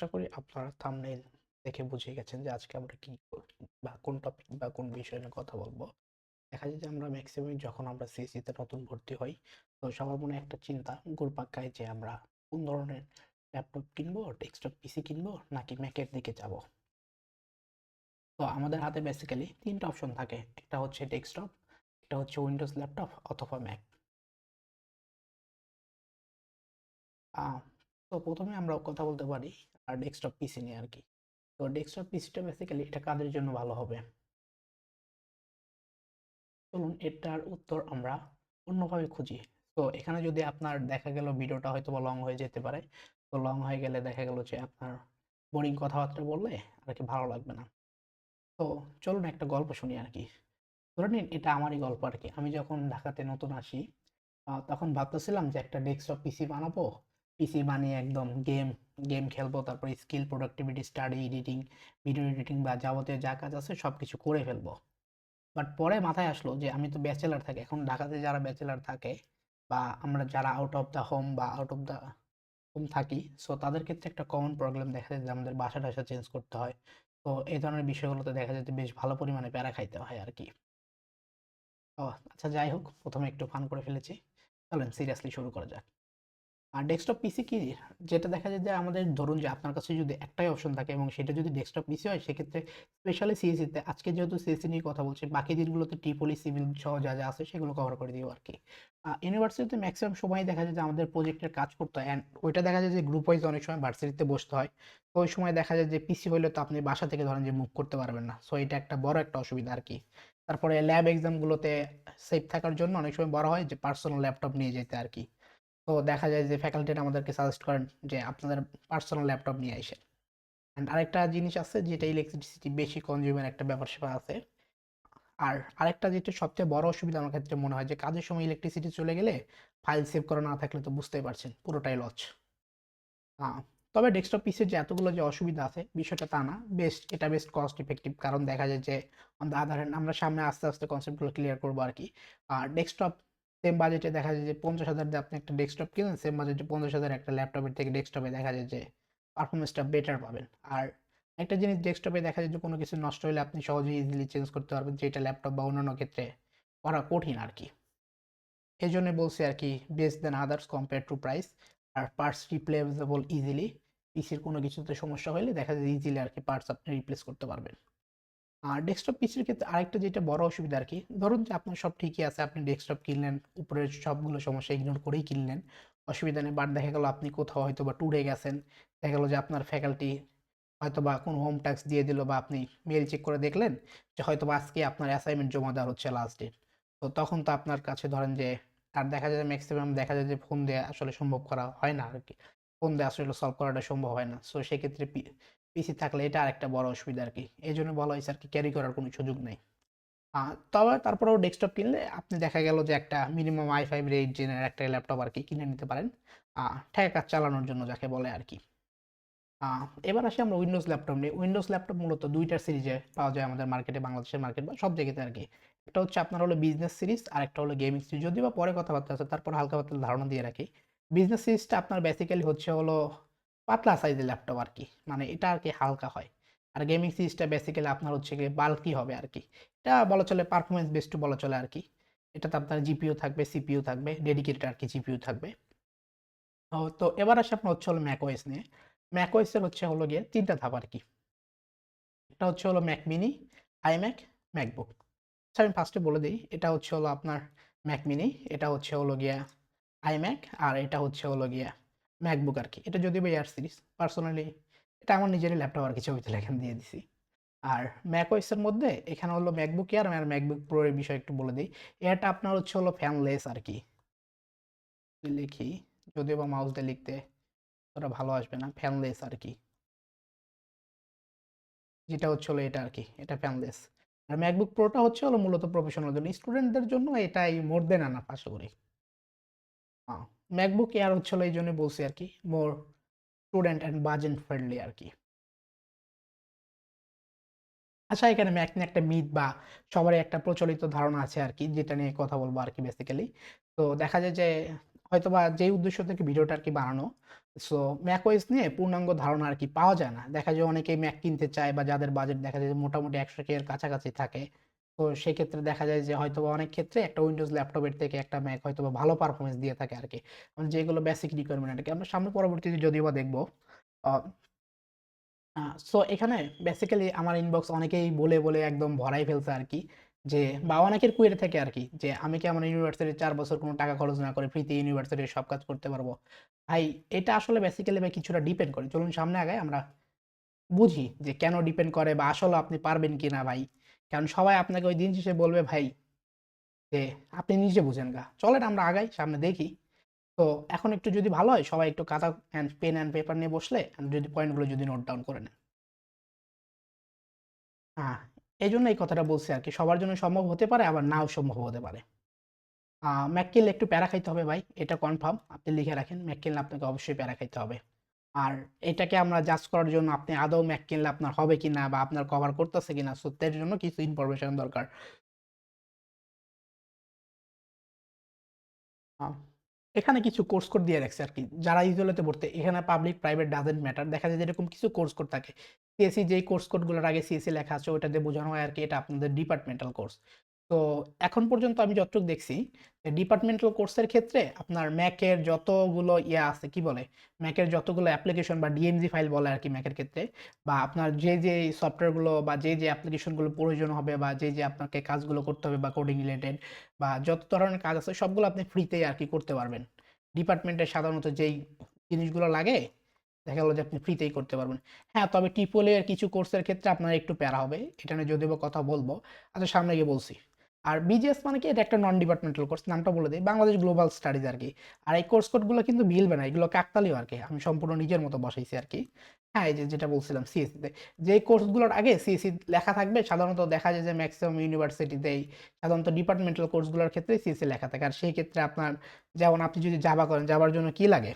আশা করি আপনারা থাম্বনেইল দেখে বুঝে গেছেন যে আজকে আমরা কি বা কোন টপিক বা কোন বিষয় নিয়ে কথা বলব। দেখা যায় যে আমরা ম্যাক্সিমাম যখন আমরা সিএসসিতে নতুন ভর্তি হই, তো সবার মনে একটা চিন্তা ঘুরপাক যে আমরা কোন ধরনের ল্যাপটপ কিনবো ডেস্কটপ পিসি কিনবো, নাকি ম্যাকের দিকে যাব? তো আমাদের হাতে বেসিক্যালি তিনটা অপশন থাকে। একটা হচ্ছে ডেস্কটপ একটা হচ্ছে উইন্ডোজ ল্যাপটপ অথবা ম্যাক তো প্রথমে আমরা কথা বলতে পারি আর ডেস্কটপ পিসি নিয়ে আর কি তো ডেস্কটপ পিসিটা বেসিক্যালি এটা কাদের জন্য ভালো হবে? চলুন এটার উত্তর আমরা অন্যভাবে খুঁজি। তো এখানে যদি আপনার দেখা গেল ভিডিওটা হয়তো বা লং হয়ে যেতে পারে। তো লং হয়ে গেলে দেখা গেল যে আপনার বোরিং কথাবার্তা বললে আর কি ভালো লাগবে না। তো চলুন একটা গল্প শুনি আর কি। ধরে নিন এটা আমারই গল্প আর কি। আমি যখন ঢাকাতে নতুন আসি তখন ভাবতেছিলাম যে একটা ডেস্কটপ পিসি বানাবো। পিসি বানিয়ে একদম গেম গেম খেলব, তারপরে skill, productivity, study, editing, video editing বা যাবতীয় যা কাজ আছে সব কিছু করে ফেলব। বাট পরে মাথায় আসলো যে আমি তো ব্যাচেলার থাকি, এখন ঢাকাতে যারা ব্যাচেলার থাকে বা আমরা যারা আউট অফ দ্য হোম বা আউট অফ দ্য হোম থাকি সো তাদের ক্ষেত্রে একটা কমন প্রবলেম দেখা যায় যে আমাদের বাসা টাসা চেঞ্জ করতে হয়। তো এই ধরনের বিষয়গুলোতে দেখা যায় যে বেশ ভালো পরিমাণে প্যারা খাইতে হয় আর কি ও আচ্ছা যাই হোক, প্রথমে একটু ফান করে ফেলেছি। চলেন সিরিয়াসলি শুরু করা যাক। আর ডেস্কটপ পিসি কি? যেটা দেখা যায় যে আমাদের ধরুন যে আপনার কাছে যদি একটাই অপশন থাকে এবং সেটা যদি ডেস্কটপ পিসি হয়, সেক্ষেত্রে স্পেশালি সিএসিতে আজকে যেহেতু সিএসি নিয়ে কথা বলছি, বাকি দিনগুলোতে টিপলি সিভিল সহ যা যা আছে সেগুলো কভার করে দিব আর কি ইউনিভার্সিটিতে ম্যাক্সিমাম সময় দেখা যায় যে আমাদের প্রজেক্টের কাজ করতে হয় অ্যান্ড ওইটা দেখা যায় যে গ্রুপ ওয়াইজ অনেক সময় ভার্সিটিতে বসতে হয়। তো ওই সময় দেখা যায় যে পিসি হইলে তো আপনি বাসা থেকে ধরেন যে মুভ করতে পারবেন না। সো এটা একটা বড় একটা অসুবিধা আর কি তারপরে ল্যাব এক্সামগুলোতে সেফ থাকার জন্য অনেক সময় বড় হয় যে পার্সোনাল ল্যাপটপ নিয়ে যেতে আর কি তো দেখা যায় যে ফ্যাকাল্টিরা আমাদেরকে সাজেস্ট করেন যে আপনাদের পার্সোনাল ল্যাপটপ নিয়ে আসে অ্যান্ড আরেকটা জিনিস আছে যেটা ইলেকট্রিসিটি বেশি কনজিউমের একটা ব্যাপার সেবা আছে। আর আরেকটা যেটা সবচেয়ে বড় অসুবিধা আমার ক্ষেত্রে মনে হয় যে কাজের সময় ইলেকট্রিসিটি চলে গেলে ফাইল সেভ করা না থাকলে তো বুঝতেই পারছেন, পুরোটাই লচ হ্যাঁ তবে ডেস্কটপ পিসের যে এতগুলো যে অসুবিধা আছে, বিষয়টা তা না। বেস্ট এটা বেস্ট কস্ট ইফেক্টিভ কারণ দেখা যায় যে অন দ্য হ্যান্ড আমরা সামনে আস্তে আস্তে কনসেপ্টগুলো ক্লিয়ার করব আর কি। আর ডেস্কটপ সেম বাজেটে দেখা যায় যে পঞ্চাশ হাজার দিয়ে আপনি একটা ডেস্কটপ কিনেন সেম বাজেটে পঞ্চাশ হাজার একটা ল্যাপটপের থেকে ডেস্কটপে দেখা যায় যে পারফরমেন্সটা বেটার পাবেন। আর একটা জিনিস ডেস্কটপে দেখা যায় যে কোনো কিছু নষ্ট হলে আপনি সহজেই ইজিলি চেঞ্জ করতে পারবেন, যেটা ল্যাপটপ বা অন্যান্য ক্ষেত্রে করা কঠিন আর কি এই জন্য বলছি আর কি best then others compare to price R parts replaceable easily পিসির কোনো কিছুতে সমস্যা হলে দেখা যায় ইজিলি আর কি পার্টস আপনি রিপ্লেস করতে পারবেন। আর ডেস্কটপ পিসির ক্ষেত্রে আরেকটা যেটা বড় অসুবিধা আর কি ধরুন যে আপনার সব ঠিকই আছে, আপনি ডেস্কটপ কিনলেন, উপরের সবগুলো সমস্যা ইগনোর করেই কিনলেন, অসুবিধা নেই বাট দেখা গেল আপনি কোথাও হয়তো বা ট্যুরে গেছেন, দেখা গেলো যে আপনার ফ্যাকাল্টি হয়তো বা কোনো হোম ট্যাক্স দিয়ে দিল বা আপনি মেল চেক করে দেখলেন, যে হয়তো বা আজকে আপনার অ্যাসাইনমেন্ট জমা দেওয়ার হচ্ছে লাস্ট ডেট তো তখন তো আপনার কাছে ধরেন যে, আর দেখা যায় ম্যাক্সিমাম দেখা যায় যে ফোন দেওয়া আসলে সম্ভব করা হয় না আর কি ফোন দিয়ে আসলে সলভ করাটা সম্ভব হয় না। সো সেক্ষেত্রে পিসি থাকলে এটা আরেকটা বড় অসুবিধা আর কি। এই জন্য বলা হয়েছে আর কি ক্যারি করার কোনো সুযোগ নেই। তবে তারপরেও ডেস্কটপ কিনলে আপনি দেখা গেল যে একটা মিনিমাম আই ফাইভ এইট জেনের একটা ল্যাপটপ আর কি কিনে নিতে পারেন। ঠেকা কাজ চালানোর জন্য যাকে বলে আর কি। এবার আসি আমরা উইন্ডোজ ল্যাপটপ নিয়ে। উইন্ডোজ ল্যাপটপ মূলত দুইটার সিরিজে পাওয়া যায় আমাদের মার্কেটে বাংলাদেশের মার্কেট বা সব জায়গাতে আর কি। একটা হচ্ছে আপনার হলো বিজনেস সিরিজ আর একটা হলো গেমিং সিরিজ যদি বা পরে কথাবার্তা আছে, তারপর হালকা পাতলা ধারণা দিয়ে রাখি। বিজনেস সিরিজটা আপনার বেসিক্যালি হচ্ছে হলো পাতলা সাইজের ল্যাপটপ আর কি মানে এটা আর কি হালকা হয়। আর গেমিং সিরিজটা বেসিক্যালি আপনার হচ্ছে গিয়ে বাল্কি হবে আর কি এটা বলা চলে পারফরমেন্স বেস্ট বলা চলে আর কি এটাতে আপনার জিপিও থাকবে সিপিও থাকবে ডেডিকেটেড আর কি জিপিও থাকবে। তো এবার আসে আপনার হচ্ছে হলো ম্যাকওয়েস নিয়ে। ম্যাকওয়েসের হচ্ছে হলো গিয়ে তিনটা ধাপ আর কি এটা হচ্ছে হলো ম্যাক মিনি আইম্যাক ম্যাকবুক আচ্ছা আমি ফার্স্টে বলে দিই, এটা হচ্ছে হলো আপনার ম্যাক মিনি এটা হচ্ছে হলো গিয়া আইম্যাক আর এটা হচ্ছে হলো গিয়া ম্যাকবুক আর কি। এটা যদিও এয়ার সিরিজ পার্সোনালি এটা আমার নিজেরই ল্যাপটপ আর কি, ছবি তুলে এখানে দিয়ে দিছি। আর ম্যাকওয়েসের মধ্যে এখানে হলো ম্যাকবুক এয়ার আর ম্যাকবুক প্রো এর বিষয় একটু বলে দিই। এটা আপনার হচ্ছে হলো ফ্যানলেস আর কি। লিখি, যদিও বা মাউস দিয়ে লিখতে ওটা ভালো আসবে না ফ্যানলেস আর কি। যেটা হচ্ছে হলো এটা আর কি, এটা ফ্যানলেস আর ম্যাকবুক প্রোটা হচ্ছে হলো মূলত প্রফেশনাল জন্য। স্টুডেন্টদের জন্য এটাই মোর দেন আনা আশা করি। ম্যাকবুক এয়ার হচ্ছে এই জন্য বলছি আর কি more student and budget friendly আর কি। আচ্ছা এখানে ম্যাক নিয়ে একটা মিথ বা সবারই একটা প্রচলিত ধারণা আছে আর কি, যেটা নিয়ে কথা বলব আর কি বেসিক্যালি তো দেখা যায় যে হয়তোবা যেই উদ্দেশ্য থেকে ভিডিওটা আর কি বানানো সো ম্যাক ওএস নিয়ে পূর্ণাঙ্গ ধারণা আর কি পাওয়া যায় না। দেখা যায় অনেকেই ম্যাক কিনতে চায় বা যাদের বাজেট দেখা যায় মোটামুটি একশো কে এর কাছাকাছি থাকে। তো সেক্ষেত্রে দেখা যায় যে হয়তোবা অনেক ক্ষেত্রে একটা উইন্ডোজ ল্যাপটপের থেকে একটা ম্যাক হয়তোবা ভালো পারফরমেন্স দিয়ে থাকে আর কি মানে যেগুলো বেসিক রিকোয়ারমেন্ট আর কি আমরা সামনে পরবর্তীতে যদিও বা দেখব সো এখানে বেসিক্যালি আমার ইনবক্স অনেকেই বলে বলে একদম ভরাই ফেলছে আর কি যে, বা অনেকের কুয়ের থেকে আর কি যে, আমি কি আমার ইউনিভার্সিটির চার বছর কোনো টাকা খরচ না করে ফ্রিতে ইউনিভার্সিটির সব কাজ করতে পারব? ভাই, এটা আসলে বেসিক্যালি ভাই কিছুটা ডিপেন্ড করে। চলুন সামনে আগে আমরা বুঝি যে কেন ডিপেন্ড করে বা আসলে আপনি পারবেন কি না ভাই। কারণ সবাই আপনাকে ওই দিন শেষে বলবে, ভাই, যে আপনি নিজে বুঝেন গা। চলেন আমরা আগাই, সামনে দেখি। তো এখন একটু যদি ভালো হয়, সবাই একটু খাতা অ্যান্ড পেন অ্যান্ড পেপার নিয়ে বসলে যদি পয়েন্টগুলো যদি নোট ডাউন করে নেন। হ্যাঁ এই জন্য এই কথাটা বলছি আর কি। সবার জন্য সম্ভব হতে পারে, আবার নাও সম্ভব হতে পারে। ম্যাককেল একটু প্যারা খাইতে হবে ভাই, এটা কনফার্ম আপনি লিখে রাখেন, ম্যাককেল আপনাকে অবশ্যই প্যারা খাইতে হবে। আর এটাকে আমরা জাজ করার জন্য আপনি আদৌ ম্যাক কিনলে আপনার হবে কি না বা আপনার কভার করতেছে কিনা সো তার জন্য কিছু ইনফরমেশন দরকার। এখানে কিছু কোর্স কোড দিয়ে রাখছে আর কি। যারা ইজোলেতে পড়তে এখানে পাবলিক প্রাইভেট ডাজেন্ট ম্যাটার দেখা যায় এরকম কিছু কোর্স কোড থাকে। সিএসসি যেই কোর্স কোডগুলোর আগে সিএসসি লেখা আছে দিয়ে বোঝানো হয় আর কি, এটা আপনাদের ডিপার্টমেন্টাল কোর্স তো এখন পর্যন্ত আমি যতটুকু দেখছি ডিপার্টমেন্টাল কোর্সের ক্ষেত্রে আপনার ম্যাকের যতগুলো ইয়ে আছে, কি বলে? ম্যাকের যতগুলো অ্যাপ্লিকেশন বা ডিএমজি ফাইল বলে আর কি ম্যাকের ক্ষেত্রে, বা আপনার যে যে সফটওয়্যারগুলো বা যে যে অ্যাপ্লিকেশনগুলো প্রয়োজন হবে বা যে যে আপনাকে কাজগুলো করতে হবে বা কোডিং রিলেটেড বা যত ধরনের কাজ আছে, সবগুলো আপনি ফ্রিতেই আর কি করতে পারবেন। ডিপার্টমেন্টে সাধারণত যেই জিনিসগুলো লাগে, দেখা গেলো যে আপনি ফ্রিতেই করতে পারবেন। হ্যাঁ তবে টিপোলের কিছু কোর্সের ক্ষেত্রে আপনার একটু প্যারা হবে, এটা নিয়ে যদিও কথা বলব আচ্ছা সামনে গিয়ে বলছি। আর বিজিএস মানে কি? এটা একটা নন ডিপার্টমেন্টাল কোর্স নামটা বলে দিই। বাংলাদেশ গ্লোবাল স্টাডিজ আর কি। আর এই কোর্স কোডগুলো কিন্তু মিলবে না, এগুলো কাকতালিও আর কি। আমি সম্পূর্ণ নিজের মতো বসাইছি আর কি। হ্যাঁ এই যে যেটা বলছিলাম সিএসসিতে যে কোর্সগুলোর আগে সিএসসি লেখা থাকবে, সাধারণত দেখা যায় যে ম্যাক্সিমাম ইউনিভার্সিটিতেই সাধারণত ডিপার্টমেন্টাল কোর্সগুলোর ক্ষেত্রে সিএসসি লেখা থাকে। আর সেই ক্ষেত্রে আপনার, যেমন আপনি যদি জাভা করেন জাভার জন্য কি লাগে?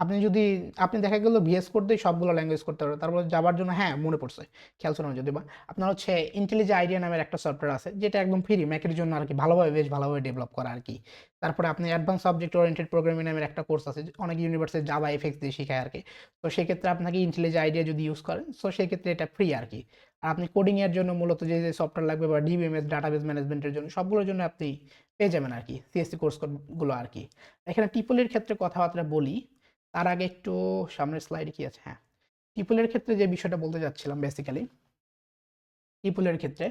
আপনি যদি, আপনি দেখা গেল ভিএস করতেই সবগুলো ল্যাঙ্গুয়েজ করতে পারবেন, তারপর যাবার জন্য হ্যাঁ মনে পড়ছে, খেয়াল শোনা যদি বা, আপনার হচ্ছে ইন্টেলিজে আইডিয়া নামের একটা সফটওয়্যার আছে, যেটা একদম ফ্রি ম্যাকের জন্য আর কি ভালোভাবে, বেশ ভালোভাবে ডেভেলপ করা আর কি তারপরে আপনি অ্যাডভান্স সাবজেক্ট ওরিয়েন্টেড প্রোগ্রামিং নামের একটা কোর্স আছে অনেক ইউনিভার্সিটি জাভা এফেক্স দিয়ে শেখায় আর কি তো সেক্ষেত্রে আপনাকে ইন্টেলিজে আইডিয়া যদি ইউজ করেন সো সেক্ষেত্রে এটা ফ্রি আর কি আর আপনি কোডিং এর জন্য মূলত যে যে সফটওয়্যার লাগবে বা ডিবিএমএস ডাটাবেস ম্যানেজমেন্টের জন্য, সবগুলোর জন্য আপনি পেয়ে যাবেন আর কি সিএসসি কোর্সগুলো আর কি এখানে টিপলের ক্ষেত্রে কথাবার্তা বলি তার আগে একটু সামনের স্লাইডে কি আছে? হ্যাঁ টিপুলের ক্ষেত্রে যে বিষয়টা বলতে যাচ্ছিলাম বেসিক্যালি টিপুলের ক্ষেত্রে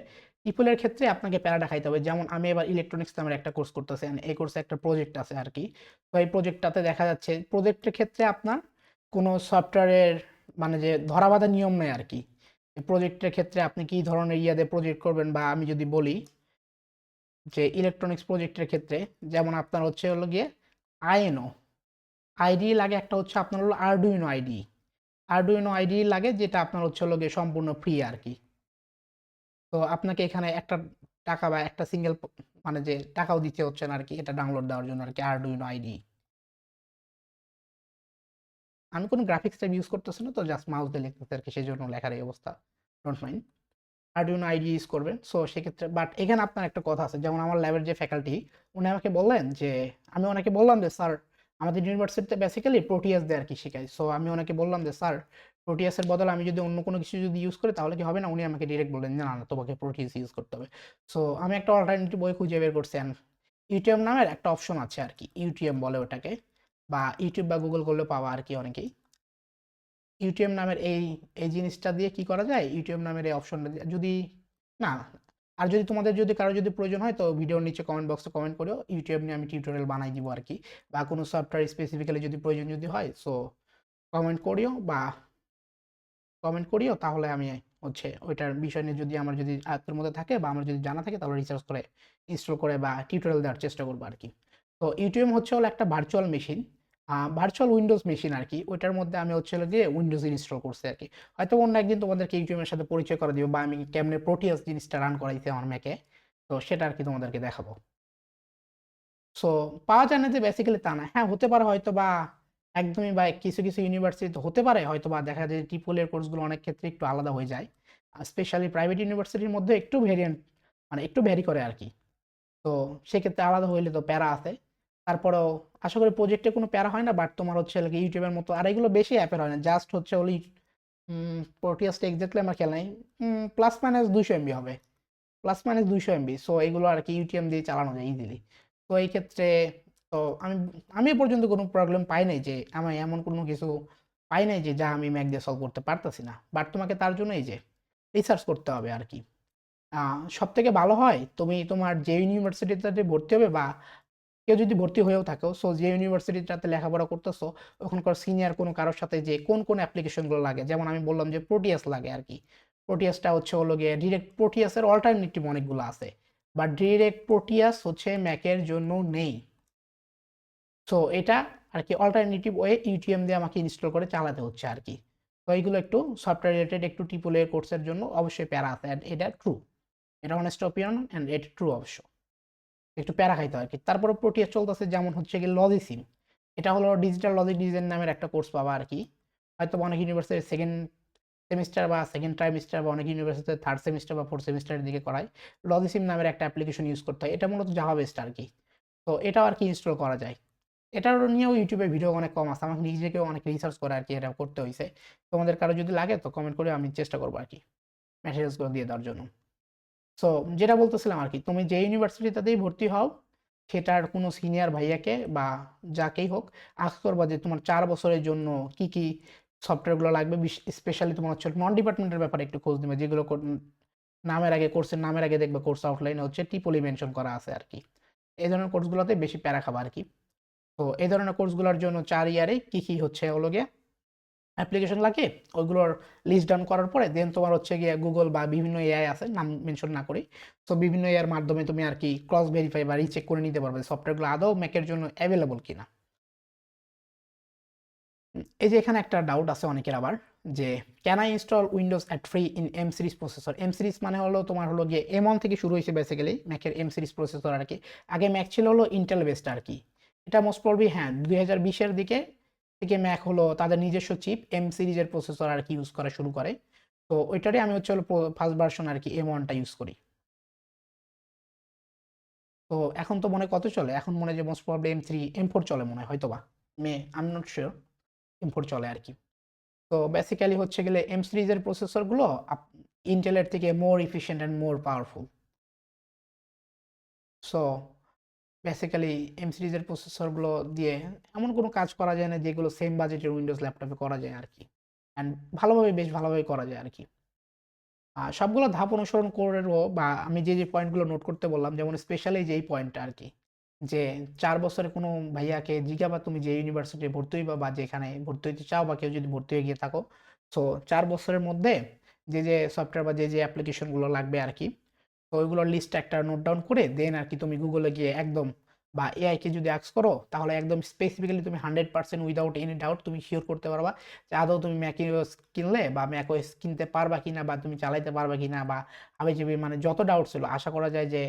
টিপুলের ক্ষেত্রে আপনাকে প্যারা দেখাইতে হবে। যেমন আমি এবার ইলেকট্রনিক্স নামের একটা কোর্স করতেছি এই কোর্সে একটা প্রজেক্ট আছে আর কি তো এই প্রজেক্টটাতে দেখা যাচ্ছে প্রজেক্টের ক্ষেত্রে আপনার কোনো সফটওয়্যারের মানে যে ধরাবাঁধা নিয়ম নেই আর কি প্রজেক্টের ক্ষেত্রে আপনি কি ধরনের ইয়াতে প্রজেক্ট করবেন বা আমি যদি বলি যে ইলেকট্রনিক্স প্রজেক্টের ক্ষেত্রে, যেমন আপনার হচ্ছে হলো গিয়ে আইএনও আইডি লাগে একটা হচ্ছে আপনার হলো আরডুইনো আইডি আরডুইনো আইডি লাগে যেটা আপনার হচ্ছে হলো গিয়ে সম্পূর্ণ ফ্রি আর কি। তো আপনাকে এখানে একটা টাকা বা একটা সিঙ্গেল মানে যে টাকাও দিতে হচ্ছে না আর কি, এটা ডাউনলোড দেওয়ার জন্য আর কি আরডুইনো আইডি আমি কোনো গ্রাফিক্স টাইপ ইউজ করতেছি না, তো জাস্ট মাউস দিয়ে লিখতেছি আর কি সেই জন্য লেখার এই অবস্থা। Don't mind Arduino IDE use করবেন। সো সেক্ষেত্রে বাট এখানে আপনার একটা কথা আছে, যেমন আমার ল্যাবের যে ফ্যাকাল্টি উনি আমাকে বললেন যে, আমি ওনাকে বললাম যে স্যার আমাদের ইউনিভার্সিটিতে বেসিক্যালি প্রোটিয়াস দেয় আর কি শেখায়। সো আমি ওনাকে বললাম যে, স্যার প্রোটিয়াসের বদলে আমি যদি অন্য কোনো কিছু যদি ইউজ করি, তাহলে কি হবে না? উনি আমাকে ডিরেক্ট বললেন যে, না তোমাকে প্রোটিয়াস ইউজ করতে হবে। সো আমি একটা অল্টারনেটিভ বই খুঁজে বের করছি। And ইউটিএম নামের একটা অপশন আছে আর কি ইউটিএম বলে ওটাকে, বা ইউটিউব বা গুগল করলে পাওয়া আর কি অনেকেই। ইউটিএম নামের এই এই জিনিসটা দিয়ে কি করা যায়? ইউটিএম নামের এই অপশনটা যদি, না আর যদি তোমাদের যদি কারও যদি প্রয়োজন হয়, তো ভিডিওর নিচে কমেন্ট বক্সে কমেন্ট করেও। ইউটিউব নিয়ে আমি টিউটোরিয়াল বানাই দিব আর কি। বা কোনো সফটওয়্যার স্পেসিফিক্যালি যদি প্রয়োজন যদি হয় সো কমেন্ট করিও বা কমেন্ট করিও, তাহলে আমি হচ্ছে ওইটার বিষয় নিয়ে যদি আমার যদি আয়ত্তের মধ্যে থাকে বা আমার যদি জানা থাকে, তাহলে রিসার্চ করে ইনস্টল করে বা টিউটোরিয়াল দেওয়ার চেষ্টা করব আর কি। তো ইউটিউব হচ্ছে হলো একটা virtual machine virtual Windows machine আর কি ওইটার মধ্যে আমি হচ্ছে গিয়ে উইন্ডোজ ইনস্টল করছি আর কি হয়তো অন্য একদিন তোমাদেরকে ইউটিউবের সাথে পরিচয় করে দিব বা আমি কেমনে প্রোটিয়াস জিনিসটা রান করাইছি আমার ম্যাকে তো সেটা আর কি তোমাদেরকে দেখাবো। সো পাওয়া যায় না যে বেসিক্যালি তা না। হ্যাঁ হতে পারে হয়তো বা একদমই বা কিছু কিছু ইউনিভার্সিটি হতে পারে। হয়তো বা দেখা যায় ট্রিপলের কোর্সগুলো অনেক ক্ষেত্রে একটু আলাদা হয়ে যায়। স্পেশালি প্রাইভেট ইউনিভার্সিটির মধ্যে একটু ভেরিয়েন্ট মানে একটু ভ্যারি করে আর কি তো সেক্ষেত্রে আলাদা হইলে তো প্যারা আছে। তারপরেও আশা করি প্রজেক্টে কোনো প্যারা হয় না বাট তোমার হচ্ছে ইউটিউবের মতো, আর এগুলো বেশি অ্যাপের হয় না জাস্ট হচ্ছে ওই প্রোটিয়াসটা এক্স্যাক্টলি আমার খেয়াল নাই। প্লাস মাইনাস দুইশো এমবি হবে। প্লাস মাইনাস দুইশো এমবি সো এগুলো আর কি ইউটিএম দিয়ে চালানো যায় ইজিলি তো এই ক্ষেত্রে, তো আমি আমি পর্যন্ত কোনো প্রবলেম পাই নাই যে, আমি এমন কোনো কিছু পাই নাই যে, যা আমি ম্যাক দিয়ে সলভ করতে পারতাছি না। বাট তোমাকে তার জন্য এই যে রিসার্চ করতে হবে আর কি। সব থেকে ভালো হয়, তুমি তোমার যে ইউনিভার্সিটিতে ভর্তি হবে বা কেউ যদি ভর্তি হয়েও থাকো সো যে ইউনিভার্সিটিটাতে লেখাপড়া করতেছো, ওখানকার সিনিয়র কোনো কারোর সাথে যে কোন কোন অ্যাপ্লিকেশনগুলো লাগে, যেমন আমি বললাম যে প্রোটিয়াস লাগে আর কি প্রোটিয়াসটা হচ্ছে হলো গিয়ে ডিরেক্ট প্রোটিয়াসের অল্টারনেটিভ অনেকগুলো আছে বাট ডিরেক্ট প্রোটিয়াস হচ্ছে ম্যাকের জন্য নেই। সো এটা আর কি অল্টারনেটিভ ওয়ে ইউটিএম দিয়ে আমাকে ইনস্টল করে চালাতে হচ্ছে আর কি তো এইগুলো একটু সফটওয়্যার রিলেটেড একটু টিপুলের কোর্সের জন্য অবশ্যই প্যারা আছে এটা ট্রু এটা অনেস্ট অপিনিয়ন অ্যান্ড এটা ট্রু অবশ্য। একটু প্যারা খাইতে হয় আর কি। তারপরে প্রোটিয়াস চলতেছে যেমন হচ্ছে কি লজিসিম এটা হলো ডিজিটাল লজিক ডিজাইন নামের একটা কোর্স পাবা আর কি। হয়তো অনেক ইউনিভার্সিটির সেকেন্ড সেমিস্টার বা সেকেন্ড ট্রাইমিস্টার বা অনেক ইউনিভার্সিটিতে থার্ড সেমিস্টার বা ফোর্থ সেমিস্টারের দিকে করায়। লজিসিম নামের একটা অ্যাপ্লিকেশন ইউজ করতে হয়। এটা মূলত জাভা বেসড আর কি। তো এটাও আর কি ইনস্টল করা যায়। এটার নিয়েও ইউটিউবে ভিডিও অনেক কম আছে। আমাকে নিজেকেও অনেক রিসার্চ করে আর কি এটা করতে হয়েছে তোমাদের কারও যদি লাগে তো কমেন্ট করে আমি চেষ্টা করব আর কি। ম্যাটেরিয়ালসগুলো দিয়ে দেওয়ার জন্য। সো যেটা বলতেছিলাম আর কি, তুমি যে ইউনিভার্সিটিতেই ভর্তি হও, সেটার কোনো সিনিয়র ভাইয়াকে বা যাকেই হোক আস করবা যে তোমার চার বছরের জন্য কি কি সফটওয়্যারগুলো লাগবে স্পেশালি তোমার হচ্ছে নন ডিপার্টমেন্টের ব্যাপারে একটু খোঁজ নেবে, যেগুলো নামের আগে কোর্সের নামের আগে দেখবে কোর্স আউটলাইনে হচ্ছে টিপলি মেনশন করা আছে আর কি। এই ধরনের কোর্সগুলোতে বেশি প্যারা খাবা আর কি। তো এই ধরনের কোর্সগুলোর জন্য চার ইয়ারে কী কী হচ্ছে হলো গিয়ে অ্যাপ্লিকেশন লাগে, ওইগুলোর লিস্ট ডাউন করার পরে দেন তোমার হচ্ছে গিয়ে গুগল বা বিভিন্ন এআই আছে, নাম মেনশন না করি তো বিভিন্ন এআর মাধ্যমে তুমি আর কি ক্রস ভেরিফাই বা রিচেক করে নিতে পারবে সফটওয়্যারগুলো আদৌ ম্যাকের জন্য অ্যাভেলেবল কিনা। এই যে এখানে একটা ডাউট আছে অনেকের আবার, যে can I install Windows at free in M series processor M series মানে হলো তোমার হলো গিয়ে এম ওয়ান থেকে শুরু হয়েছে বেসিক্যালি ম্যাকের এম সিরিজ প্রসেসর আর কি। আগে ম্যাক ছিল হলো ইন্টেল বেসড আর কি। এটা মোস্ট প্রবলি হ্যাঁ দুই হাজার বিশের দিকে থেকে ম্যাক হলো তাদের নিজস্ব চিপ এম সিরিজের প্রসেসর আর কি ইউজ করা শুরু করে। তো ওইটারই আমি হচ্ছে হলো ফার্স্ট ভার্সন আর কি এম ওয়ানটা ইউজ করি। তো এখন তো মনে কত চলে? এখন মনে যে most probably M three M four চলে মনে হয় হয়তো বা may I am not sure M four চলে আর কি। তো বেসিক্যালি হচ্ছে গেলে এম সিরিজের প্রসেসরগুলো ইন্টেলের থেকে more efficient and more powerful so basically M সিরিজের প্রসেসরগুলো দিয়ে এমন কোনো কাজ করা যায় না যেগুলো সেম বাজেটের উইন্ডোজ ল্যাপটপে করা যায় আর কি অ্যান্ড ভালোভাবে, বেশ ভালোভাবে করা যায় আর কি সবগুলো ধাপ অনুসরণ করেও বা আমি যে যে পয়েন্টগুলো নোট করতে বললাম, যেমন স্পেশালি যেই পয়েন্টটা আর কি যে চার বছরে কোনো ভাইয়াকে জিজ্ঞাবা তুমি যে ইউনিভার্সিটি ভর্তি হইবা বা যেখানে ভর্তি হইতে চাও বা কেউ যদি ভর্তি হয়ে গিয়ে থাকো সো চার বছরের মধ্যে যে যে সফটওয়্যার বা যে যে অ্যাপ্লিকেশনগুলো লাগবে আর কি তো ওইগুলোর লিস্ট একটা নোট ডাউন করে দেন আর কি তুমি গুগলে গিয়ে একদম বা এআইকে যদি অ্যাক্স করো, তাহলে একদম স্পেসিফিক্যালি তুমি hundred percent without any doubt তুমি শিওর করতে পারবা যে আদৌ তুমি ম্যাক কিনলে বা ম্যাক কিনতে পারবা কিনা বা তুমি চালাইতে পারবা কিনা বা আমি যে মানে যত ডাউট ছিল, আশা করা যায় যে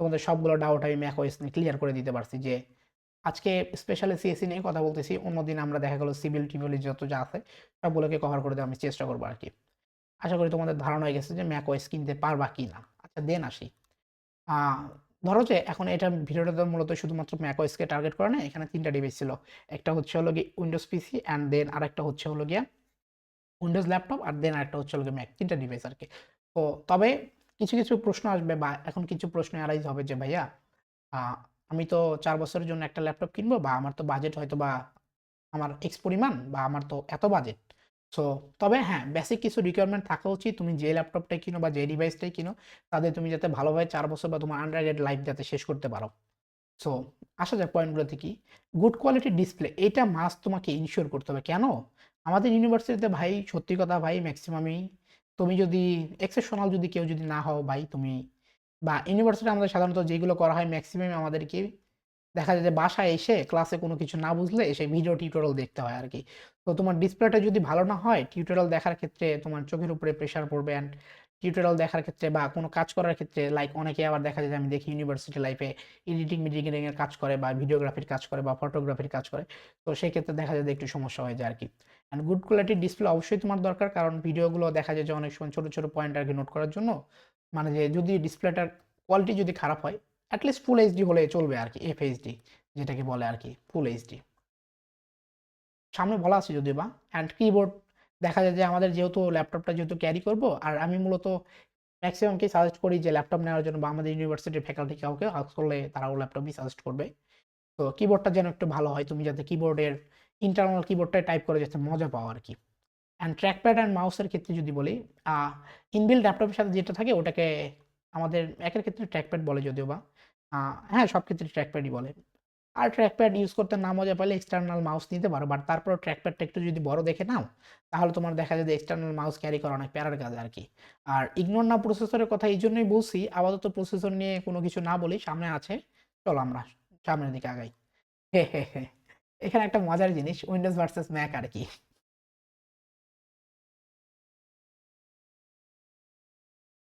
তোমাদের সবগুলো ডাউট আমি ম্যাক ওএস নিয়ে ক্লিয়ার করে দিতে পারছি যে আজকে স্পেশালি সিএসসি নিয়ে কথা বলতেছি, অন্যদিন আমরা দেখা গেলো সিভিল টিভিল যত যা আছে, সবগুলোকে কভার করে দেওয়া আমি চেষ্টা করব আর কি। আশা করি তোমাদের ধারণা হয়ে গেছে যে ম্যাক ওএস কিনতে পারবা কি না আচ্ছা দেন আসি। ধরো যে এখন এটা ভিডিওটা তো মূলত শুধুমাত্র ম্যাকওয়েসকে টার্গেট করে না, এখানে তিনটা ডিভাইস ছিল। একটা হচ্ছে হলো গিয়ে উইন্ডোজ পিসি অ্যান্ড দেন আর একটা হচ্ছে হলো গিয়া উইন্ডোজ ল্যাপটপ আর দেন আরেকটা হচ্ছে হলো গিয়ে ম্যাক তিনটা ডিভাইস আর কি তো তবে কিছু কিছু প্রশ্ন আসবে বা এখন কিছু প্রশ্ন অ্যারাইজ হবে যে, ভাইয়া আমি তো চার বছরের জন্য একটা ল্যাপটপ কিনবো বা আমার তো বাজেট হয়তো বা আমার এক্স পরিমাণ বা আমার তো এত বাজেট সো তবে হ্যাঁ বেসিক কিছু রিকোয়ারমেন্ট থাকা উচিত। তুমি যে ল্যাপটপটাই কিনো বা যে ডিভাইসটাই কিনো তাদের তুমি যাতে ভালোভাবে চার বছর বা তোমার আন্ডারগ্রেড লাইফ যাতে শেষ করতে পারো। সো আসা যাক পয়েন্টগুলোতে কি। গুড কোয়ালিটির ডিসপ্লে এটা মাস তোমাকে ইনশিওর করতে হবে। কেন? আমাদের ইউনিভার্সিটিতে ভাই, সত্যি কথা ভাই ম্যাক্সিমামই তুমি যদি এক্সেপশনাল যদি কেউ যদি না হও ভাই, তুমি বা ইউনিভার্সিটি আমাদের সাধারণত যেগুলো করা হয় ম্যাক্সিমাম আমাদেরকে দেখা যায় যে বাসায় এসে ক্লাসে কোনো কিছু না বুঝলে এসে ভিডিও টিউটোরিয়াল দেখতে হয় আর কি তো তোমার ডিসপ্লেটা যদি ভালো না হয় টিউটোরিয়াল দেখার ক্ষেত্রে তোমার চোখের উপরে প্রেশার পড়বে অ্যান্ড টিউটোরিয়াল দেখার ক্ষেত্রে বা কোনো কাজ করার ক্ষেত্রে লাইক অনেকে আবার দেখা যায় আমি দেখি ইউনিভার্সিটি লাইফে এডিটিং মিডিটিং এর কাজ করে বা ভিডিওগ্রাফির কাজ করে বা ফটোগ্রাফির কাজ করে। তো সেই ক্ষেত্রে দেখা যায় যে একটু সমস্যা হয়ে যায় আর কি অ্যান্ড গুড কোয়ালিটির ডিসপ্লে অবশ্যই তোমার দরকার, কারণ ভিডিওগুলো দেখা যায় যে অনেক সময় ছোটো ছোটো পয়েন্ট আর কি নোট করার জন্য। মানে যে যদি ডিসপ্লেটার কোয়ালিটি যদি খারাপ হয় অ্যাটলিস্ট ফুল এইচডি হলে চলবে আর কি এফ এইচডি যেটাকে বলে আর কি ফুল এইচডি সামনে বলা আছে যদিও বা অ্যান্ড কিবোর্ড দেখা যায় যে আমাদের যেহেতু ল্যাপটপটা যেহেতু ক্যারি করব, আর আমি মূলত ম্যাক্সিমামকে সাজেস্ট করি যে ল্যাপটপ নেওয়ার জন্য বা আমাদের ইউনিভার্সিটির ফ্যাকাল্টি কাউকে আস্ক করলে তারাও ল্যাপটপই সাজেস্ট করবে। তো কিবোর্ডটা যেন একটু ভালো হয়, তুমি যাতে কিবোর্ডের ইন্টারনাল কিবোর্ডটাই টাইপ করে যাতে মজা পাও আর কি। অ্যান্ড ট্র্যাকপ্যাড অ্যান্ড মাউসের ক্ষেত্রে যদি বলি ইনবিল্ড ল্যাপটপের সাথে যেটা থাকে ওটাকে আমাদের, একের ক্ষেত্রে ট্র্যাকপ্যাড বলে যদিও বা হ্যাঁ সব ক্ষেত্রে ট্র্যাকপ্যাডই বলে। আর ট্র্যাকপ্যাড ইউজ করতে না মজা পাইলে এক্সটার্নাল মাউস নিতে পারো বাট তারপর ট্র্যাকপ্যাডটা একটু যদি বড় দেখে নাও, তাহলে তোমার দেখা যায় যে এক্সটার্নাল মাউস ক্যারি করা অনেক প্যারার কাজ আর কি। আর ইগনোর না প্রসেসরের কথা এই জন্যই বলছি, আপাতত প্রসেসর নিয়ে কোনো কিছু না বলি, সামনে আছে, চলো আমরা সামনের দিকে আগাই। হে হে হে, এখানে একটা মজার জিনিস উইন্ডোজ ভার্সেস ম্যাক আর কি।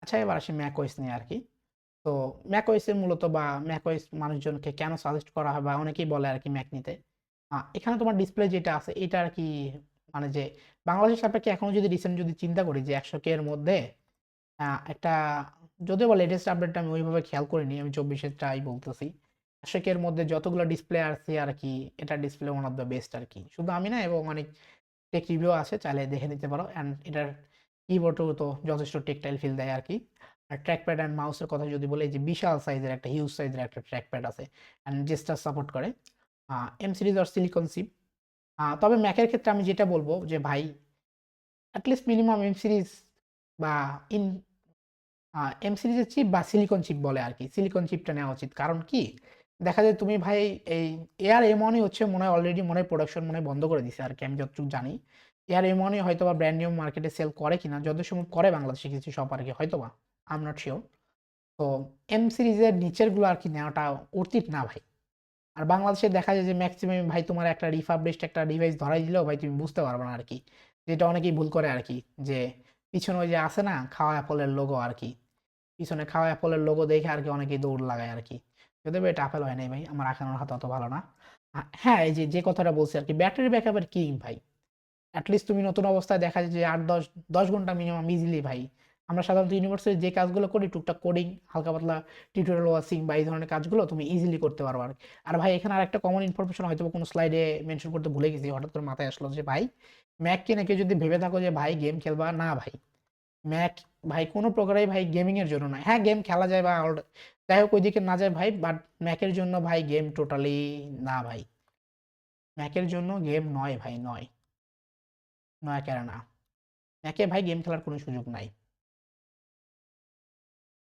আচ্ছা এবার আসি ম্যাক ওয়েস নিয়ে আর কি। তো ম্যাক ওয়েসে মূলত বা ম্যাক ওয়েস মানুষজনকে কেন সাজেস্ট করা হয় বা অনেকেই বলে আর কি ম্যাক নিতে এখানে তোমার ডিসপ্লে যেটা আছে, এটা আর কি মানে যে বাংলাদেশের সাপেক্ষে এখনও যদি রিসেন্ট যদি চিন্তা করি যে একশো এর মধ্যে একটা যদিও বা লেটেস্ট আপডেটটা আমি ওইভাবে খেয়াল করিনি, আমি চব্বিশেরটাই বলতেছি। একশো এর মধ্যে যতগুলো ডিসপ্লে আছে আর কি এটা display one of the best আর কি শুধু আমি না, এবং অনেক টেক রিভিউ আছে, চাইলে দেখে নিতে পারো। অ্যান্ড এটার কিবোর্ডও তো যথেষ্ট টেকটাইল ফিল দেয় আর কি আর ট্র্যাকপ্যাড অ্যান্ড মাউসের কথা যদি বলি যে বিশাল সাইজের একটা হিউজ সাইজের একটা ট্র্যাকপ্যাড আছে অ্যান্ড জেস্টার সাপোর্ট করে এম সিরিজ আর সিলিকন সিপ তবে ম্যাকের ক্ষেত্রে আমি যেটা বলব যে ভাই at least minimum M series বা ইন এম সিরিজের চিপ বা সিলিকন চিপ বলে আর কি। সিলিকন চিপটা নেওয়া উচিত। কারণ কি? দেখা যায় তুমি ভাই, এই এয়ার এম ওয়ানই হচ্ছে মনে হয় অলরেডি মনে হয় প্রোডাকশন মনে হয় বন্ধ করে দিছে আর কি, আমি যতটুকু জানি। এয়ার এম ওয়ানই হয়তো বা ব্র্যান্ড নিউ মার্কেটে সেল করে কিনা, যত সময় করে বাংলাদেশে কিছু সব আর কি হয়তো বা আম নট শিওর তো এম সিরিজের নিচেরগুলো আর কি নেওয়াটা উচিত না ভাই। আর বাংলাদেশে দেখা যায় যে ম্যাক্সিমাম ভাই তোমার একটা রিফাবলিশড একটা ডিভাইস ধরাই দিলেও ভাই তুমি বুঝতে পারবে না আর কি। যেটা অনেকেই ভুল করে আর কি, যে পিছনে ওই যে আছে না, খাওয়া অ্যাপলের লোগো আর কি। পিছনে খাওয়া অ্যাপলের লোগো দেখে আর কি অনেকেই দৌড় লাগায় আর কি। যদিও এটা আপেল হয় নাই ভাই, আমার আঁকানোর হাত অত ভালো না। হ্যাঁ এই যে যে কথাটা বলছি আর কি, ব্যাটারি ব্যাকআপের কিং ভাই। অ্যাটলিস্ট তুমি নতুন অবস্থায় দেখা যায় যে আট দশ দশ ঘণ্টা মিনিমাম ইজিলি ভাই। আমরা সাধারণত ইউনিভার্সিটি যে কাজগুলো করি, টুকটাক কোডিং হালকা পাতলা টিউটোরিয়াল ওয়াচিং বা এই ধরনের কাজগুলো তুমি ইজিলি করতে পারো আর আর ভাই, এখানে আর একটা কমন ইনফরমেশন হয়তো কোনো স্লাইডে মেনশন করতে ভুলে গেছি, হঠাৎ করে মাথায় আসলো যে ভাই ম্যাক কিনে কেউ যদি ভেবে থাকো যে ভাই গেম খেলবা, না ভাই। ম্যাক ভাই, কোনো প্রকারেই ভাই গেমিংয়ের জন্য না। হ্যাঁ গেম খেলা যায় বা যাই হোক ওইদিকে না যায় ভাই বাট ম্যাকের জন্য ভাই গেম টোটালি না ভাই। ম্যাকের জন্য গেম নয় ভাই, নয়। নয় কেন না? ম্যাকে ভাই গেম খেলার কোনো সুযোগ নাই।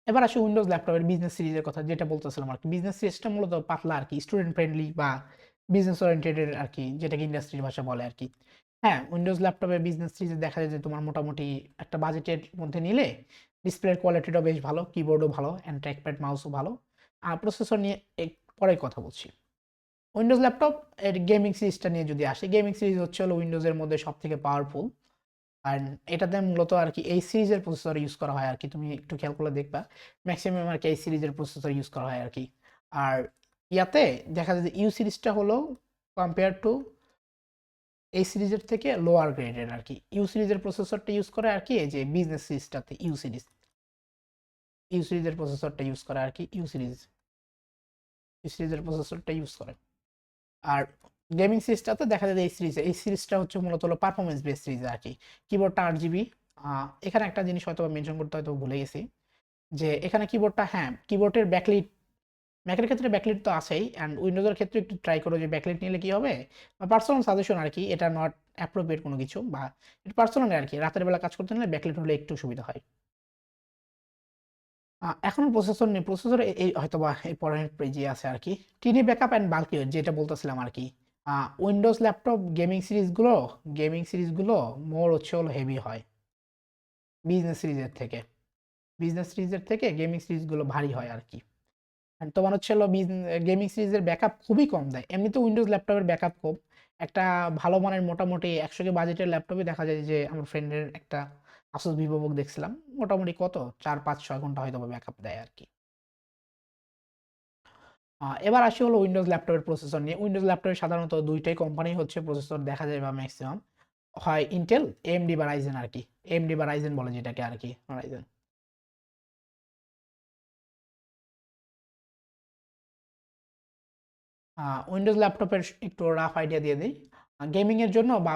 এবার আসি উইন্ডোজ ল্যাপটপের বিজনেস সিরিজের কথা, যেটা বলতেছিলাম আর কি। বিজনেস সিরিজটা মূলত পাতলা আর কি স্টুডেন্ট ফ্রেন্ডলি বা বিজনেস ওরিয়েন্টেড আর কি, যেটাকে ইন্ডাস্ট্রির ভাষা বলে আর কি। হ্যাঁ উইন্ডোজ ল্যাপটপে বিজনেস সিরিজে দেখা যায় যে তোমার মোটামুটি একটা বাজেটের মধ্যে নিলে ডিসপ্লের কোয়ালিটিটাও বেশ ভালো কিবোর্ডও ভালো অ্যান্ড ট্র্যাকপ্যাড মাউসও ভালো। আর প্রসেসর নিয়ে এক, পরে কথা বলছি। উইন্ডোজ ল্যাপটপ এর গেমিং সিরিজটা নিয়ে যদি আসে গেমিং সিরিজ হচ্ছে হলো উইন্ডোজের মধ্যে সব থেকে পাওয়ারফুল আর এটাতে মূলত আর কি এই সিরিজের প্রসেসর ইউজ করা হয় আর কি। তুমি একটু খেয়াল করলে দেখবা ম্যাক্সিমাম আর কি এই সিরিজের প্রসেসর ইউজ করা হয় আর কি। আর ইয়াতে দেখা যায় যে ইউ সিরিজটা হলো কম্পেয়ার টু এই সিরিজের থেকে লোয়ার গ্রেডের আর কি। ইউ সিরিজের প্রসেসরটা ইউজ করে আর কি এই যে বিজনেস সিরিজটাতে ইউ সিরিজ। ইউ সিরিজের প্রসেসরটা ইউজ করে আর কি ইউ সিরিজ। ইউ সিরিজের প্রসেসরটা ইউজ করে। আর গেমিং সিরিজটাতে দেখা যায় এই সিরিজে, এই সিরিজটা হচ্ছে মূলত হলো পারফরমেন্স বেস সিরিজ আর কি। কিবোর্ডটা আট জিবি এখানে একটা জিনিস হয়তো মেনশন করতে হয়তো ভুলে গেছি, যে এখানে কিবোর্ডটা হ্যাঁ কিবোর্ডের ব্যাকলিট ম্যাকের ক্ষেত্রে ব্যাকলিট তো আছেই অ্যান্ড উইন্ডোজের ক্ষেত্রে একটু ট্রাই করো যে ব্যাকলিট নিলে কি হবে? বা পার্সোনাল সাজেশন আর কি, এটা নট অ্যাপ্রোপ্রিয়েট কোনো কিছু, বা এটা পার্সোনাল আর কি, রাতের বেলা কাজ করতে নিলে ব্যাকলিট হলে একটু সুবিধা হয়। এখনও প্রসেসর নেই প্রসেসর এই হয়তো বা এই পরের পেজে আছে আর কি টিডি ব্যাকআপ অ্যান্ড বাল্কি যেটা বলতেছিলাম আর কি। উইন্ডোজ ল্যাপটপ গেমিং সিরিজগুলো গেমিং সিরিজগুলো মোর হচ্ছে হলো হেভি হয়। বিজনেস সিরিজের থেকে। বিজনেস সিরিজের থেকে গেমিং সিরিজগুলো ভারী হয় আর কি। তোমার হচ্ছে হলো গেমিং সিরিজের ব্যাকআপ খুবই কম দেয়। এমনিতে উইন্ডোজ ল্যাপটপের ব্যাকআপ কম একটা ভালো মানের মোটামুটি একশো কে বাজেটের ল্যাপটপে দেখা যায় যে আমার ফ্রেন্ডের একটা আসুস ভিভোবুক দেখছিলাম। মোটামুটি কত? চার, পাঁচ, ছয় ঘণ্টা হয়তো ব্যাকআপ দেয় আর কি। এবার আসি হলো উইন্ডোজ ল্যাপটপের প্রসেসর নিয়ে। উইন্ডোজ ল্যাপটপের সাধারণত দুইটাই কোম্পানি হচ্ছে প্রসেসর দেখা যায় বা ম্যাক্সিমাম হয় ইন্টেল এএমডি বা রাইজেন আর কি। এএমডি বা রাইজেন বলে যেটাকে আর কি রাইজেন উইন্ডোজ ল্যাপটপের একটু রাফ আইডিয়া দিয়ে দিই। গেমিংয়ের জন্য বা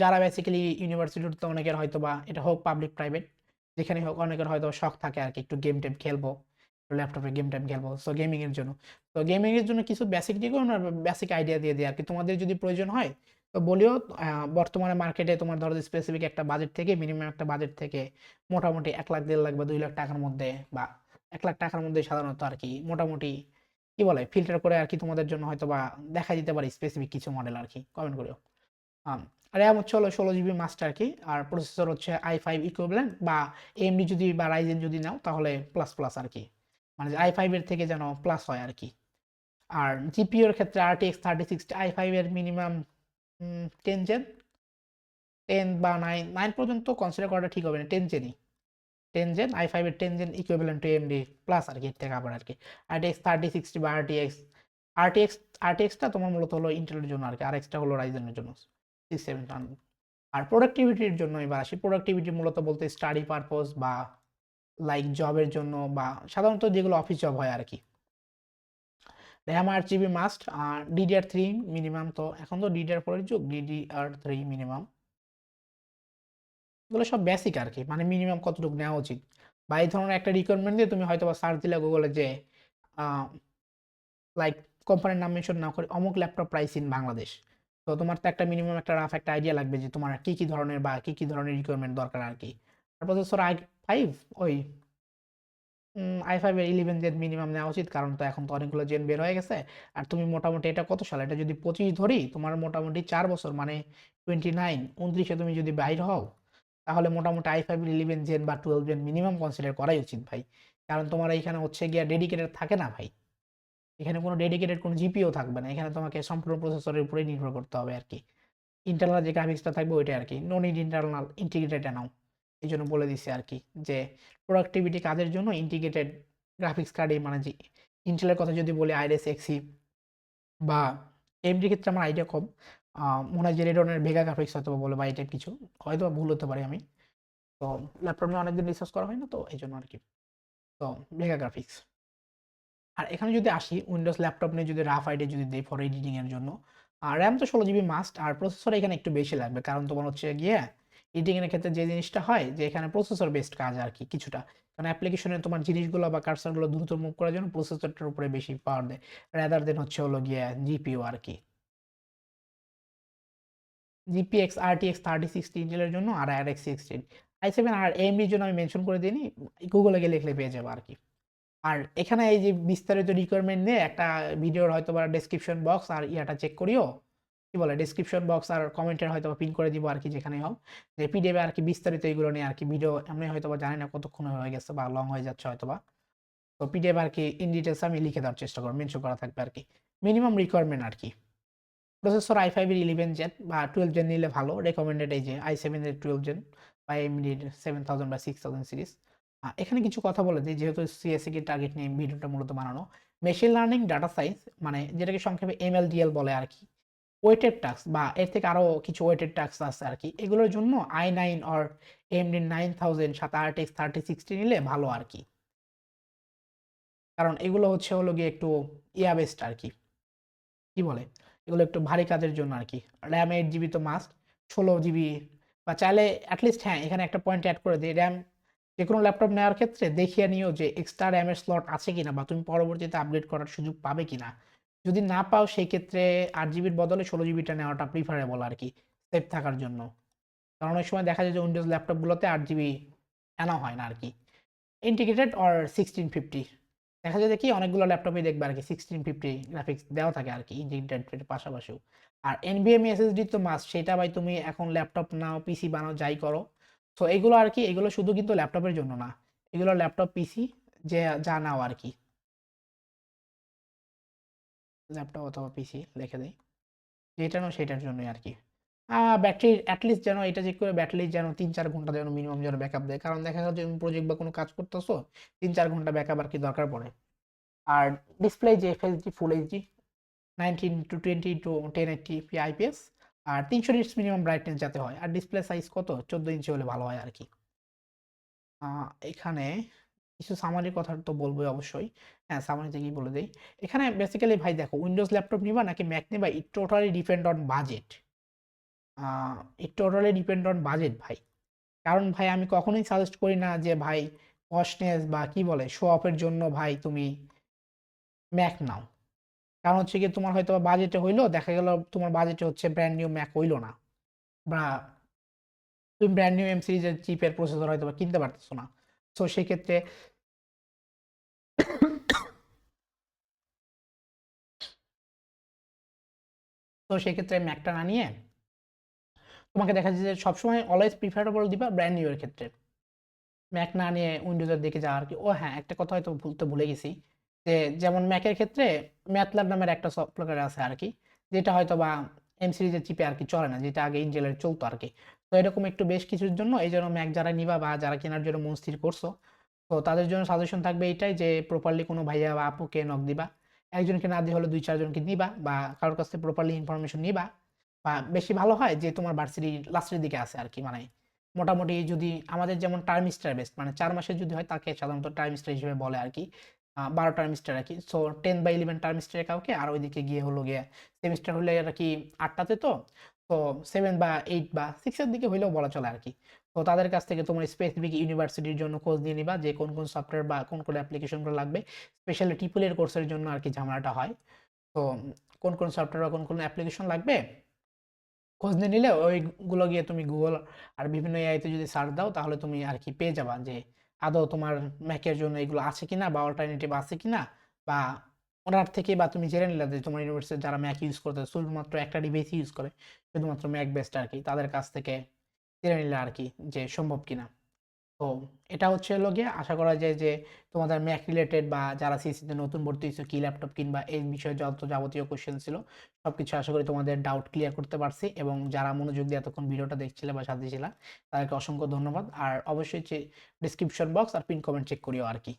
যারা বেসিক্যালি ইউনিভার্সিটিতে অনেকের হয়তো বা এটা হোক পাবলিক প্রাইভেট যেখানে হোক অনেকের হয়তো শখ থাকে আর কি, একটু গেম টেম খেলব। ল্যাপটপে গেম টেম খেলব। সো গেমিংয়ের জন্য। তো গেমিংয়ের জন্য কিছু বেসিক আমরা বেসিক আইডিয়া দিয়ে দিই আর কি। তোমাদের যদি প্রয়োজন হয় তো বলিও বর্তমানে মার্কেটে তোমার ধরো স্পেসিফিক একটা বাজেট থেকে মিনিমাম একটা বাজেট থেকে মোটামুটি এক লাখ দেড় লাখ বা দুই লাখ টাকার মধ্যে বা এক লাখ টাকার মধ্যে সাধারণত আর কি মোটামুটি কি বলে ফিল্টার করে আর কি তোমাদের জন্য হয়তো বা দেখা দিতে পারি স্পেসিফিক কিছু মডেল আর কি। কমেন্ট করিও। আম, র্যাম হচ্ছে হলো ষোলো জিবি মাস্টার কি। আর প্রসেসর হচ্ছে আই ফাইভ ইকুইভ্যালেন্ট বা এমডি যদি বা রাইজেন যদি নাও তাহলে প্লাস প্লাস আর কি। মানে আই ফাইভের থেকে যেন প্লাস হয় আর কি আর জিপিওর ক্ষেত্রে আর আরটিএক্স থার্টি সিক্সটি আই ফাইভের মিনিমাম টেন জেন টেন বা নাইন নাইন পর্যন্ত কনসিডার করাটা ঠিক হবে না টেন জেনই টেন জেন আই ফাইভের ten gen equivalent to AMD plus আর কি এর থেকে আবার আর কি আরটিএক্স থার্টি সিক্সটি বা R T X R T RTX RTX আরটিএক্সটা তোমার মূলত হলো ইন্টেলের জন্য আর কি আর এক্সটা হলো রাইজেনের জন্য। সিক্স সেভেন আর প্রোডাক্টিভিটির জন্য এবার আসি প্রোডাক্টিভিটি মূলত বলতে স্টাডি পারপোজ বা লাইক জবের জন্য বা সাধারণত যেগুলো অফিস জব হয় আর কি র্যাম আট জিবি মাস্ট আর ডিডিআর থ্রি মিনিমাম তো এখন তো ডিডিআর ফোরের যুগ ডিডিআর থ্রি মিনিমাম এগুলো সব বেসিক আর কি মানে মিনিমাম কতটুকু নেওয়া উচিত। বা এই ধরনের একটা রিকোয়ারমেন্ট দিয়ে তুমি হয়তো বা সার্চ দিলে গুগলে যে লাইক কোম্পানির নাম মেনশন না করে অমুক ল্যাপটপ প্রাইস ইন বাংলাদেশ তো তোমার তো একটা মিনিমাম একটা রাফ একটা আইডিয়া লাগবে যে তোমার কি কি ধরনের বা কি কি ধরনের রিকোয়ারমেন্ট দরকার আর কি প্রসেসর আই ফাইভ ওই আই ফাইভের ইলেভেন জেন মিনিমাম নেওয়া উচিত, কারণ তো এখন তো অনেকগুলো জেন বের হয়ে গেছে। আর তুমি মোটামুটি এটা কত সাল? এটা যদি পঁচিশ ধরি, তোমার মোটামুটি চার বছর মানে টোয়েন্টি নাইন উনত্রিশে তুমি যদি বাইর হও, তাহলে মোটামুটি আই ফাইভ ইলেভেন জেন বা টুয়েলভ জেন মিনিমাম কনসিডার করাই উচিত ভাই। কারণ তোমার এখানে হচ্ছে গিয়া ডেডিকেটেড থাকে না ভাই। এখানে কোনো ডেডিকেটেড কোনো জিপিও থাকবে না। এখানে তোমাকে সম্পূর্ণ প্রসেসরের উপরেই নির্ভর করতে হবে আর কি ইন্টারনাল যে গ্রাফিক্সটা থাকবে, ওইটাই আর কি নন ইন্টারনাল ইন্টিগ্রেটেড নাও এই জন্য বলে দিচ্ছি আর কি যে প্রোডাক্টিভিটি কাজের জন্য ইন্টিগ্রেটেড গ্রাফিক্স কার্ডে মানে যে ইন্টেলের কথা যদি বলি আইরেস এক্সি বা এমডি ক্ষেত্রে আমার আইডিয়া কম। মনে হয় যে রেডনের ভেগা গ্রাফিক্স হয়তো বলে বা টাইপ কিছু হয়তো ভুল হতে পারি আমি। তো ল্যাপটপ নিয়ে অনেকদিন রিসার্চ করা হয় না তো এই জন্য আর কি তো ভেগা গ্রাফিক্স আর এখানে যদি আসি উইন্ডোজ ল্যাপটপ নিয়ে যদি রাফ আইডিয়া যদি দিই ফর এডিটিংয়ের জন্য আর র্যাম তো ষোলো জিবি মাস্ট আর প্রসেসর এখানে একটু বেশি লাগবে, কারণ তোমার হচ্ছে গিয়ে এডিটিং এর ক্ষেত্রে যে জিনিসটা হয় যে, এখানে প্রসেসর বেসড কাজ আর কি কিছুটা। কারণ অ্যাপ্লিকেশনে তোমার জিনিসগুলো বা কার্সারগুলো দ্রুত মুভ করার জন্য প্রসেসরটার উপরে বেশি পাওয়ার দেয়। রাদার দেন হচ্ছে হলো গিয়ে জিপিও আর কি। জিপিএক্স আরটিএক্স থার্টি সিক্সটি ইন্টেলের জন্য আর R X sixteen i seven আর এমডির জন্য আমি মেনশন করে দিইনি গুগলে গিয়ে লিখলে পেয়ে যাব আর কি। আর এখানে এই যে বিস্তারিত রিকোয়ারমেন্ট নিয়ে একটা ভিডিওর হয়তো বা ডেসক্রিপশন বক্স আর ইয়াটা চেক করিও। কি বলে ডেসক্রিপশন বক্স আর কমেন্টের হয়তো পিন করে দিব আর কি যেখানে হোক। যে পিডিএফ আর কি বিস্তারিত এগুলো নিয়ে আর কি ভিডিও আমি হয়তো বা জানি না কতক্ষণ হয়ে গেছে বা লং হয়ে যাচ্ছে হয়তো বা তো পিডিএফ আর কি ইন ডিটেলস আমি লিখে দেওয়ার চেষ্টা করব মেনশন করা থাকবে আর কি মিনিমাম রিকোয়ারমেন্ট আর কি প্রসেসর আই ফাইভের ইলেভেন জেন বা টুয়েলভ জেন নিলে ভালো রেকমেন্ডেড এই যে আই সেভেনের টুয়েলভ জেন বা এমডি সেভেন থাউজেন্ড বা সিক্স থাউজেন্ড সিরিজ এখানে কিছু কথা বলে দিই, যেহেতু সিএসসি কে টার্গেট নিয়ে ভিডিওটা মূলত বানানো। মেশিন লার্নিং ডাটা সাইন্স মানে যেটাকে সংক্ষেপে এম এল এমএলডিএল বলে আর কি ওয়েটেড টাস্ক বা এর থেকে আরও কিছু ওয়েটেড টাস্ক আছে আর কি এগুলোর জন্য i nine or AMD nine thousand সাত আট এক্স থার্টি সিক্সটি নিলে ভালো আর কি কারণ এগুলো হচ্ছে হলো গিয়ে একটু ইয়া বেস্ট আর কি কি বলে? এগুলো একটু ভারী কাজের জন্য আর কি র্যাম এইট জিবি তো মাস্ট ষোলো জিবি বা চাইলে অ্যাটলিস্ট হ্যাঁ এখানে একটা পয়েন্ট অ্যাড করে দিই। র্যাম যে কোনো ল্যাপটপ নেওয়ার ক্ষেত্রে দেখিয়ে নিও যে এক্সট্রা র্যামের স্লট আছে কিনা বা তুমি পরবর্তীতে আপগ্রেড করার সুযোগ পাবে কিনা। যদি না পাও সেই ক্ষেত্রে আট জিবির বদলে ষোলো জিবিটা নেওয়াটা প্রিফারেবল আর কি সেফ থাকার জন্য। কারণ অনেক সময় দেখা যায় যে উইন্ডোজ ল্যাপটপগুলোতে আট জিবি আনা হয় না আর কি ইন্টিগ্রেটেড অর সিক্সটিন ফিফটি দেখা যায় কি, অনেকগুলো ল্যাপটপে দেখবে আর কি সিক্সটিন ফিফটি গ্রাফিক্স দেওয়া থাকে আর কি ইন্টিগ্রেটেড পাশাপাশিও। আর এনবিএম এসএসডি তো মাস্ট সেটা ভাই তুমি এখন ল্যাপটপ নাও পিসি বানাও, যাই করো। তো এগুলো আর কি এগুলো শুধু কিন্তু ল্যাপটপের জন্য না, এগুলো ল্যাপটপ পিসি যে, যা নাও আর কি ল্যাপটপ অথবা পিসি লিখে দেই। যেটা নাও সেটার জন্যই আর কি ব্যাটারি অ্যাটলিস্ট যেন এটা চেক করে ব্যাটারি যেন তিন চার ঘণ্টা যেন মিনিমাম যেন ব্যাকআপ দেয়। কারণ দেখা যাচ্ছে তুমি প্রজেক্ট বা কোনো কাজ করতেছো, তিন চার ঘণ্টা ব্যাকআপ আর কি দরকার পড়ে। আর ডিসপ্লে যে FSD full HD nineteen to twenty to ten eighty p IPS আর তিনশো নিটস মিনিমাম ব্রাইটনেস যাতে হয়। আর ডিসপ্লে সাইজ কত? চোদ্দ ইঞ্চি হলে ভালো হয় আর কি এখানে কিছু সামারি কথা তো বলবোই অবশ্যই। হ্যাঁ সামারি থেকেই বলে দেই। এখানে বেসিক্যালি ভাই দেখো উইন্ডোজ ল্যাপটপ নিবা নাকি ম্যাক নিবা it totally depend on budget it totally depend on budget ভাই। কারণ ভাই আমি কখনোই সাজেস্ট করি না যে ভাই পশনেস বা কি বলে শো অফের জন্য ভাই তুমি ম্যাক নাও। কারণ হচ্ছে কি তোমার হয়তো বাজেটে হইল, দেখা গেল তোমার বাজেটে হচ্ছে ব্র্যান্ড নিউ ম্যাক হইল না। বা তুমি ব্র্যান্ড নিউ এম সিরিজের চিপের প্রসেসর হয়তো বা কিনতে পারতেছো না। সো সেক্ষেত্রে তো সেক্ষেত্রে ম্যাকটা না নিয়ে তোমাকে দেখা যাচ্ছে যে সবসময় অলওয়েজ প্রিফারেবল দিবা ব্র্যান্ড নিউ এর ক্ষেত্রে। ম্যাক না নিয়ে উইন্ডোজের দিকে যাওয়া আর কি। ও হ্যাঁ একটা কথা হয়তো বলতে ভুলে গেছি যে যেমন ম্যাকের ক্ষেত্রে ম্যাথল্যাব নামের একটা সফটওয়্যার আছে আর কি, যেটা হয়তো বা এম সিরিজের চিপে আর কি চলে না, যেটা আগে ইঞ্জেলের চলতো আর কি। তো এরকম একটু বেশ কিছুর জন্য এই জন্য ম্যাক যারা নিবা বা যারা কেনার জন্য মন স্থির করছ, তো তাদের জন্য সাজেশন থাকবে এইটাই যে প্রপারলি কোনো ভাইয়া বা আপুকে নক দিবা। একজনকে না দিয়ে হলে দুই চারজনকে নিবা বা কারোর কাছ থেকে প্রপারলি ইনফরমেশন নিবা বা বেশি ভালো হয় যে তোমার ভার্সিটি লাস্টের দিকে আছে আর কি মানে মোটামুটি যদি আমাদের যেমন টার্মিস্টার বেস্ট মানে চার মাসের যদি হয় তাকে সাধারণত টার্মিস্টার হিসেবে বলে আর কি বারো টার্মিস্টার আর কি সো টেন বা ইলেভেন টার্মিস্টারে কাউকে, আর ওইদিকে গিয়ে হলো গিয়ে সেমিস্টার হলে আর কি আটটাতে তো। তো সেভেন বা এইট বা সিক্সের দিকে হইলেও বলা চলে আর কি তো তাদের কাছ থেকে তোমার স্পেসিফিক ইউনিভার্সিটির জন্য খোঁজ নিয়ে নিবা যে কোন কোন সফটওয়্যার বা কোন কোন অ্যাপ্লিকেশনগুলো লাগবে। স্পেশালি টিপুলের কোর্সের জন্য আর কি ঝামেলাটা হয়। তো কোন কোন সফটওয়্যার বা কোন কোন অ্যাপ্লিকেশন লাগবে, খোঁজ নিয়ে নিলে ওইগুলো গিয়ে তুমি গুগল আর বিভিন্ন এআইতে যদি সার্চ দাও তাহলে তুমি আর কি পেয়ে যাবা যে আদৌ তোমার ম্যাকের জন্য এগুলো আছে কিনা বা অল্টারনেটিভ আছে কিনা বা ওনার থেকে বা তুমি জেনে নিলে যে তোমার ইউনিভার্সিটি যারা ম্যাক ইউজ করতে শুধুমাত্র একটা ডিভাইস ইউজ করে, শুধুমাত্র ম্যাক বেস্ট আর কি তাদের কাছ থেকে জেনে নিলে আর কি যে সম্ভব কিনা। তো এটা হচ্ছে হলো গিয়ে আশা করা যায় যে তোমাদের ম্যাক রিলেটেড বা যারা সিসিতে নতুন ভর্তি হয়েছে, কি ল্যাপটপ কিনবা, এই বিষয়ে যত যাবতীয় কোশ্চেন ছিল সব কিছু আশা করি তোমাদের ডাউট ক্লিয়ার করতে পারছি এবং যারা মনোযোগ দিয়ে এতক্ষণ ভিডিওটা দেখছিলে বা সাথে ছিল, তাদেরকে অসংখ্য ধন্যবাদ। আর অবশ্যই যে ডিসক্রিপশন বক্স আর পিন কমেন্ট চেক করিও আর কি।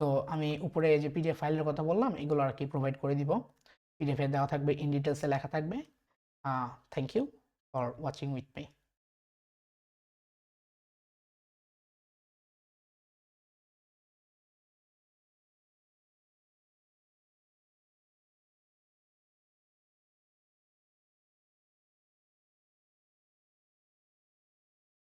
তো আমি উপরে যে পিডিএফ ফাইলের কথা বললাম, এগুলো আর কি প্রোভাইড করে দিব। পিডিএফে দেওয়া থাকবে ইন ডিটেলসে লেখা থাকবে। Thank you for watching with me